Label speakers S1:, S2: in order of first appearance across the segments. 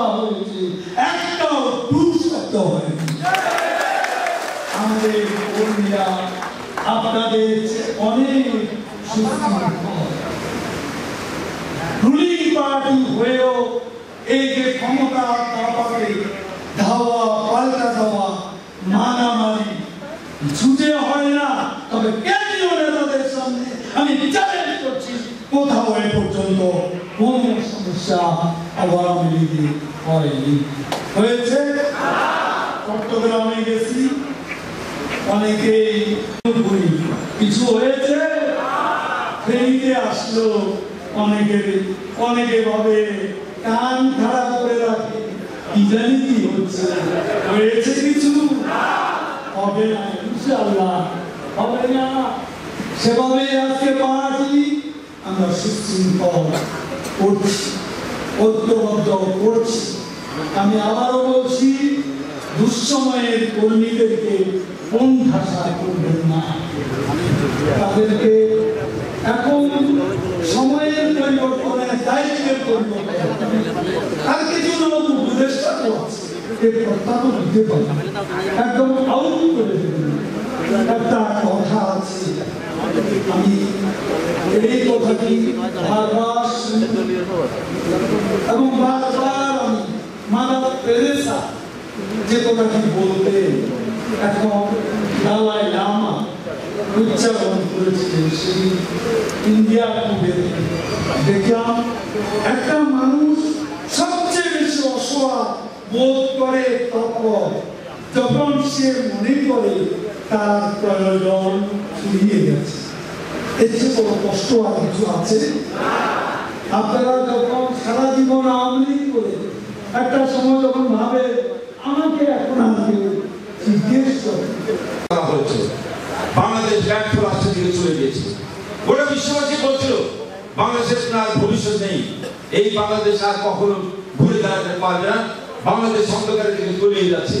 S1: সভা হয়েছে। একটাও হয়নি। আমাদের কর্মীরা আপনাদের অনেক রুলিং পার্টি হয়েও এই যে ক্ষমতা তারপরে ধাওয়া, পাল্টা দেওয়া মারামারি ছুটে হয় না। তবে কেন্দ্রীয় নেতাদের সামনে আমি চ্যালেঞ্জ করছি কোথাও পর্যন্ত কোন সমস্যা আওয়ামী লীগে হয়নি হয়েছে চট্টগ্রামে গেছি অনেকেই কিছু হয়েছে ফেরিতে আসলো অনেকের অনেকে ভাবে কান খারাপ করে রাখে কি জানি কি হচ্ছে হয়েছে কিছু হবে না ইনশাআল্লাহ হবে না সেভাবে আজকে পার্টি আমরা সুশৃঙ্খল করছি, ঐক্যবদ্ধ করছি। আমি আবারও বলছি, দুঃসময়ের কর্মীদেরকে কোন ভাষা করবেন না? তাদেরকে এখন সময়ের পরিবর্তনে দায়িত্বের পরিবর্তন। আর কিছু লোক উপদেষ্টা তো এর দিতে পারে। একদম আউট করে দেবেন। একটা কথা আছে আমি এই কথাটি এবং বারবার আমি মাদার তেরেসা যে কথাটি বলতেন এখন দালাই লামা উচ্চারণ করেছিলেন সেই ইন্ডিয়া টুডে দেখলাম একটা মানুষ সবচেয়ে বেশি অসহায় বোধ করে তখন যখন সে মনে করে তার প্রয়োজন ফুরিয়ে গেছে এর চেয়ে বড় কষ্ট আর কিছু আছে আপনারা যখন সারা জীবন আওয়ামী করে একটা সময় যখন ভাবে, আমাকে এখন আর কেউ জিজ্ঞেস করে
S2: বাংলাদেশ ব্যর্থ রাষ্ট্রের দিকে চলে গিয়েছে। গোটা বিশ্ববাসী বলছিল, বাংলাদেশের আর ভবিষ্যৎ নেই। এই বাংলাদেশ আর কখনো ঘুরে দাঁড়াতে পারবে না। বাংলাদেশ অন্ধকারের দিকে তলিয়ে যাচ্ছে।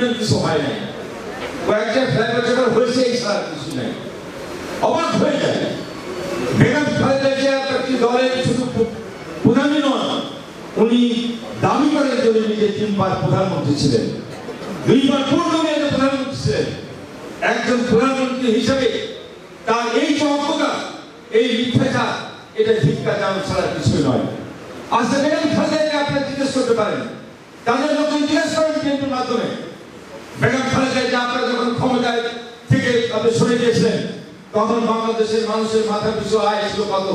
S2: উন্নয়ন কিছু হয় নাই। কয়েকটা ফ্লাইওভার যখন হয়েছে, এই ছাড়া কিছু নাই। অবাক হয়ে যায়। বেগম খালেদা জিয়া একটি দলের শুধু প্রধানই নন, উনি দাবি করেন যে উনি নিজে তিনবার প্রধানমন্ত্রী ছিলেন। দুইবার পূর্ণ মেয়াদে প্রধানমন্ত্রী ছিলেন? একজন প্রধানমন্ত্রী হিসেবে তার এই চমকতা এই মিথ্যাচার, এটা ভিক্ষা জানানো ছাড়া কিছুই নয়। আজকে বেগম খালেদাকে আপনারা জিজ্ঞেস করতে পারেন, তাদের লোকজন জিজ্ঞেস করেন মাধ্যমে বেগম খালেদা যে আপনারা যখন থেকে আপনি সরে গিয়েছিলেন, তখন বাংলাদেশের মানুষের মাথা পিছু আয় ছিল কত?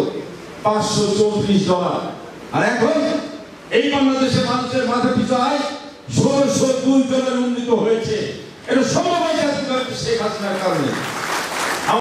S2: পাঁচশো চৌত্রিশ ডলার। আর এখন এই বাংলাদেশের মানুষের মাথা পিছু আয় ষোলোশো দুই ডলার উন্নীত হয়েছে। এটা সম্ভব হয়েছে শেখ হাসিনার কারণে।